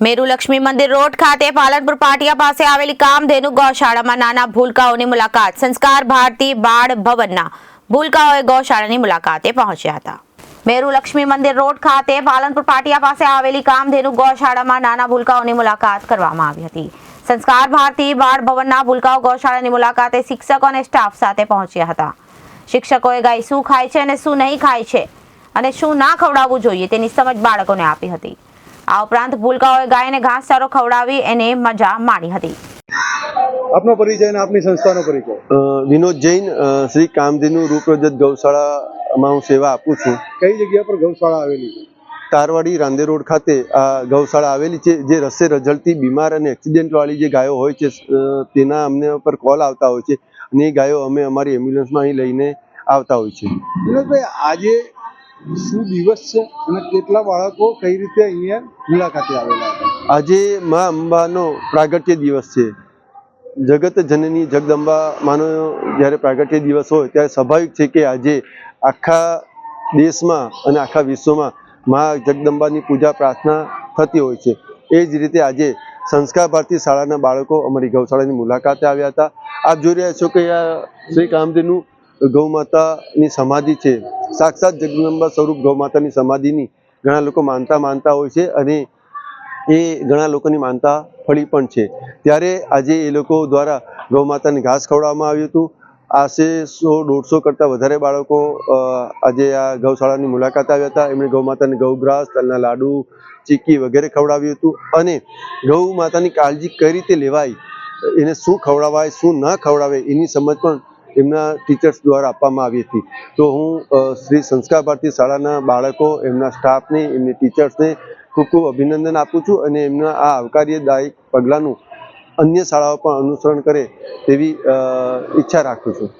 મેરુ લક્ષ્મી મંદિર રોડ ખાતે પાલનપુર પાટિયા પાસે આવેલી કામધેનુ ગૌશાળામાં નાના ભૂલકાઓની મુલાકાત. સંસ્કાર ભારતી બાળ ભવનના ભૂલકાઓએ ગૌશાળાની મુલાકાતે પહોંચ્યા હતા. મેરુલક્ષ્મી મંદિર રોડ ખાતે પાલનપુર પાટિયા પાસે આવેલી કામધેનુ ગૌશાળામાં નાના ભૂલકાઓની મુલાકાત કરવામાં આવી હતી. સંસ્કાર ભારતી બાળ ભવનના ભૂલકાઓ ગૌશાળાની મુલાકાતે શિક્ષકો અને સ્ટાફ સાથે પહોંચ્યા હતા. શિક્ષકોએ ગાય શું ખાય છે અને શું નહીં ખાય છે અને શું ના ખવડાવવું જોઈએ તેની સમજ બાળકોને આપી હતી. આ ઉપરાંત ભૂલકાઓએ ગાયને ઘાસચારો ખવડાવી એને મજા માણી હતી. આપનો પરિચય અને આપની સંસ્થાનો પરિચય. વિનોદ જૈન શ્રી કામધેનુ રૂપરજત ગૌશાળામાં હું સેવા આપું છું. કઈ જગ્યા પર ગૌશાળા આવેલી છે? તારવાડી રાંદે રોડ ખાતે આ ગૌશાળા આવેલી છે જે રસ્તે રઝળતી બીમાર અને એક્સિડન્ટવાળી જે ગાયો હોય છે તેના અમને પર કોલ આવતા હોય છે અને એ ગાયો અમે અમારી એમ્બ્યુલન્સમાં અહીં લઈને આવતા હોય છે. વિનોદભાઈ આજે શું દિવસ છે અને કેટલા બાળકો કઈ રીતે અહીંયા મુલાકાતે આવેલા આજે મા અંબાનો પ્રાગટ્ય દિવસ છે. જગત જનની જગદંબા માનો જ્યારે પ્રાગટ્ય દિવસ હોય ત્યારે સ્વાભાવિક છે કે આજે આખા દેશમાં અને આખા વિશ્વમાં મા જગદંબાની પૂજા પ્રાર્થના થતી હોય છે. એ જ રીતે આજે સંસ્કાર ભારતી શાળાના બાળકો અમારી ગૌશાળાની મુલાકાતે આવ્યા હતા. આપ જોઈ રહ્યા છો કે આ શ્રી કામધેનુ ગૌ માતાની સમાધિ છે. સાક્ષાત જગદંબા સ્વરૂપ ગૌ માતાની સમાધિની ઘણા લોકો માનતા માનતા હોય છે અને એ ઘણા લોકોની માનતા ફળી પણ છે. ત્યારે આજે એ લોકો દ્વારા ગૌ માતાને ઘાસ ખવડાવવામાં આવ્યું હતું. આશરે સો દોઢસો કરતાં વધારે બાળકો આજે આ ગૌશાળાની મુલાકાત આવ્યા હતા. એમણે ગૌ ગૌગ્રાસ, તલના લાડુ, ચીક્કી વગેરે ખવડાવ્યું હતું અને ગૌ માતાની કાળજી કઈ રીતે લેવાય, એને શું ખવડાવાય, શું ન ખવડાવે એની સમજ પણ એમના ટીચર્સ દ્વારા આપવામાં આવી હતી. તો હું શ્રી સંસ્કાર ભારતી શાળાના બાળકો, એમના સ્ટાફને એમની ટીચર્સને ખૂબ ખૂબ અભિનંદન આપું છું અને એમના આ આવકાર્યદાયક પગલાંનું અન્ય શાળાઓ પણ અનુસરણ કરે તેવી ઈચ્છા રાખું છું.